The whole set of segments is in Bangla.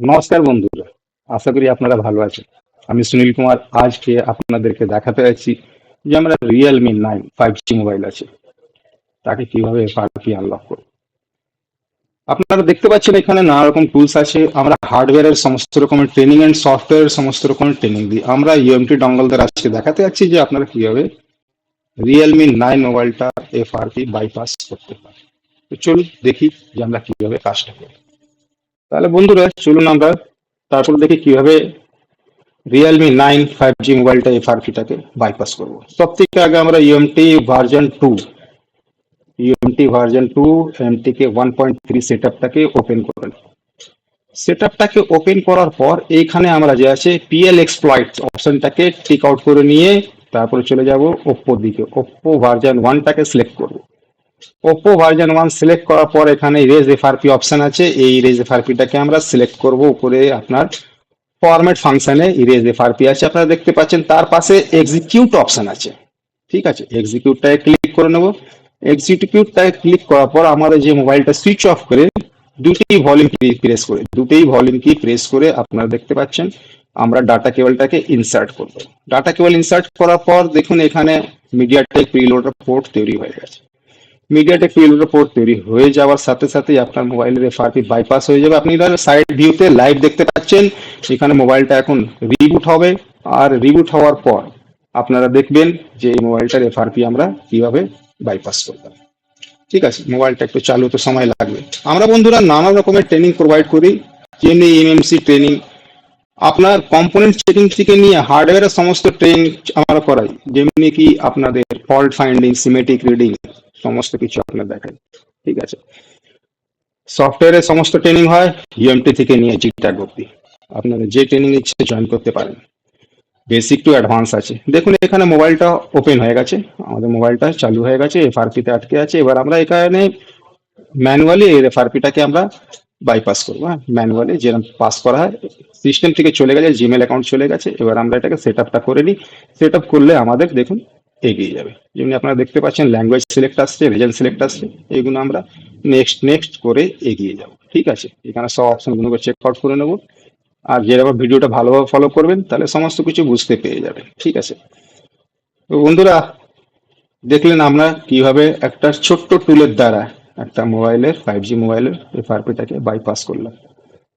নমস্কার বন্ধুরা, আশা করি আপনারা ভালো আছেন। আমি সুনীল কুমার, আজকে আপনাদেরকে দেখাতে যাচ্ছি যে আমরা Realme nine five G mobile আছে। তাকে কীভাবে এফআরপি আনলক করব। আপনারা দেখতে পাচ্ছেন এখানে নানা রকম টুলস আছে। আমরা হার্ডওয়্যারের সমস্ত রকমের ট্রেনিং এন্ড সফটওয়্যারের সমস্ত রকমের ট্রেনিং দিই। আমরা ইউএমটি ডঙ্গলদের আজকে দেখাতে যাচ্ছি যে আপনারা কীভাবে রিয়েলমি নাইন মোবাইলটা এফআরপি বাইপাস করতে পারেন। তো চলুন দেখি যে আমরা কীভাবে কাজটা করি। তাহলে বন্ধুরা, চলুন আমরা তারপর দেখি কীভাবে রিয়েলমি নাইন ফাইভ জি মোবাইলটা এফআরপিটাকে বাইপাস করব। সব থেকে আগে আমরা UMT version two UMT version two MTK one point three set আপটাকে ওপেন করে সেট আপটাকে ওপেন করার পর এইখানে আমরা যে আছে পিএল এক্সপ্লয়েট অপশনটাকে টিক আউট করে নিয়ে তারপরে চলে যাব ওপ্পোর দিকে। ওপ্পো ভার্জন ওয়ানটাকে সিলেক্ট করব। ওপ্পো ভার্জন ওয়ান সিলেক্ট করার পর এখানে রেজ এফআরপি অপশন আছে। এই রেজ এফআরপিটাকে আমরা সিলেক্ট করব উপরে আপনার ফরম্যাট ফাংশনে ইরেজ এফআরপি আছে, আপনারা দেখতে পাচ্ছেন তার পাশে এক্সিকিউট অপশন আছে। ঠিক আছে এক্সিকিউটটায় ক্লিক করে নেব। এক্সিকিউটটায় ক্লিক করার পর আমাদের যে মোবাইলটা সুইচ অফ করে, দুটি ভলিউম কি প্রেস করে দুটোই ভলিউম কি প্রেস করে আপনারা দেখতে পাচ্ছেন, আমরা ডাটা কেবলটাকে ইনসার্ট করব। ডাটা কেবল ইনসার্ট করার পর দেখুন এখানে মিডিয়াটেক প্রিলোডার পোর্ট তৈরি হয়ে গেছে। মিডিয়াটেক প্রিলোডার পোর্ট তৈরি হয়ে যাওয়ার সাথে সাথে আপনার মোবাইলের এফআরপি বাইপাস হয়ে যাবে। আপনি সাইড ভিউতে লাইভ দেখতে পাচ্ছেন এখানে মোবাইলটা এখন রিবুট হবে। আর রিবুট হওয়ার পর আপনারা দেখবেন যে এই মোবাইলটার এফআরপি আমরা কীভাবে বাইপাস করতাম ঠিক আছে মোবাইলটা একটু চালু তো সময় লাগবে। আমরা বন্ধুরা নানা রকমের ট্রেনিং প্রোভাইড করি। যেমনি এমএমসি ট্রেনিং আপনার কম্পোনেন্ট চেকিং থেকে নিয়ে হার্ডওয়্যারের সমস্ত ট্রেনিং আমরা করাই। যেমনি কি আপনাদের ফল্ট ফাইন্ডিং সিমেটিক রিডিং সমস্ত কিছু আপনার দেখাই। ঠিক আছে? সফটওয়্যারের সমস্ত ট্রেনিং হয় ইউএমটি থেকে নিয়ে জিটাক অব্দি আপনারা যে ট্রেনিং ইচ্ছে জয়েন করতে পারেন। বেসিক টু অ্যাডভান্স আছে। দেখুন, এখানে মোবাইলটা ওপেন হয়ে গেছে। আমাদের মোবাইলটা চালু হয়ে গেছে এফআরপিতে আটকে আছে। এবার আমরা এখানে ম্যানুয়ালি এই এফআরপিটাকে আমরা বাইপাস করব হ্যাঁ? ম্যানুয়ালি যেরকম পাস করা হয় সিস্টেম থেকে চলে গেছে জিমেল অ্যাকাউন্ট চলে গেছে। এবার আমরা এটাকে সেট আপটা করে নিই। সেট আপ করলে আমাদের, দেখুন এগিয়ে যাবে। যেমনি আপনারা দেখতে পাচ্ছেন ল্যাঙ্গুয়েজ সিলেক্ট আসছে রিজন সিলেক্ট আসছে এইগুলো আমরা নেক্সট নেক্সট করে এগিয়ে যাব। ঠিক আছে? এখানে সব অপশনগুলোকে চেক আউট করে নেব। আর যেরকম ভিডিওটা ভালোভাবে ফলো করবেন, তাহলে সমস্ত কিছু বুঝতে পেরে যাবেন। ঠিক আছে? তো বন্ধুরা, দেখলেন আমরা কীভাবে একটা ছোট্ট টুলের দ্বারা একটা মোবাইলের ফাইভ জি মোবাইলের এফআরপিটাকে বাইপাস করলাম।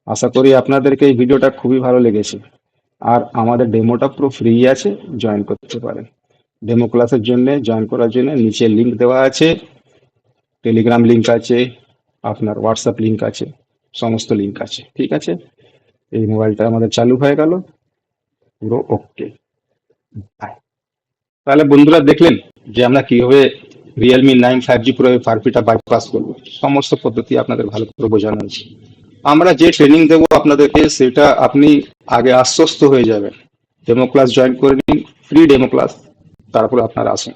আশা করি আপনাদেরকে এই ভিডিওটা খুবই ভালো লেগেছে। আর আমাদের ডেমোটা পুরো ফ্রি আছে জয়েন করতে পারেন। ডেমো ক্লাসের জন্য জয়েন করার জন্য নিচে লিংক দেওয়া আছে। টেলিগ্রাম লিংক আছে, আপনার হোয়াটসঅ্যাপ লিংক আছে, সমস্ত লিংক আছে, ঠিক আছে? এই মোবাইলটা আমাদের চালু হয়ে গেল। পুরো ওকে তাহলে বন্ধুরা দেখলেন যে আমরা কীভাবে Realme nine five G pro ফারপিটা bypass করব। সমস্ত পদ্ধতি আপনাদের ভালো করে বোঝানো হয়েছে আমরা যে ট্রেনিং দেবো আপনাদেরকে, সেটা আপনি আগে আশ্বস্ত হয়ে যাবেন। ডেমো ক্লাস জয়েন করে নিন ফ্রি ডেমো ক্লাস তারপরে আপনারা আসুন।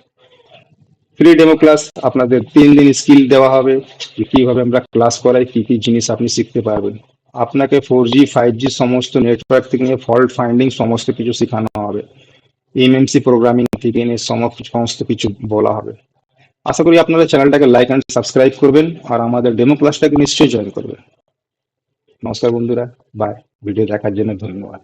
ফ্রি ডেমো ক্লাস আপনাদের তিন দিন স্কিল দেওয়া হবে যে কীভাবে আমরা ক্লাস করাই, কী কী জিনিস আপনি শিখতে পারবেন। আপনাকে ফোর জি ফাইভ জি সমস্ত নেটওয়ার্ক থেকে নিয়ে ফল্ট ফাইন্ডিং সমস্ত কিছু শেখানো হবে। এমএমসি প্রোগ্রামিং থেকে নিয়ে সমস্ত কিছু বলা হবে। আশা করি আপনারা চ্যানেলটাকে লাইক অ্যান্ড সাবস্ক্রাইব করবেন আর আমাদের ডেমো ক্লাসটাকে নিশ্চয়ই জয়েন করবেন। নমস্কার বন্ধুরা বাই ভিডিও দেখার জন্য ধন্যবাদ।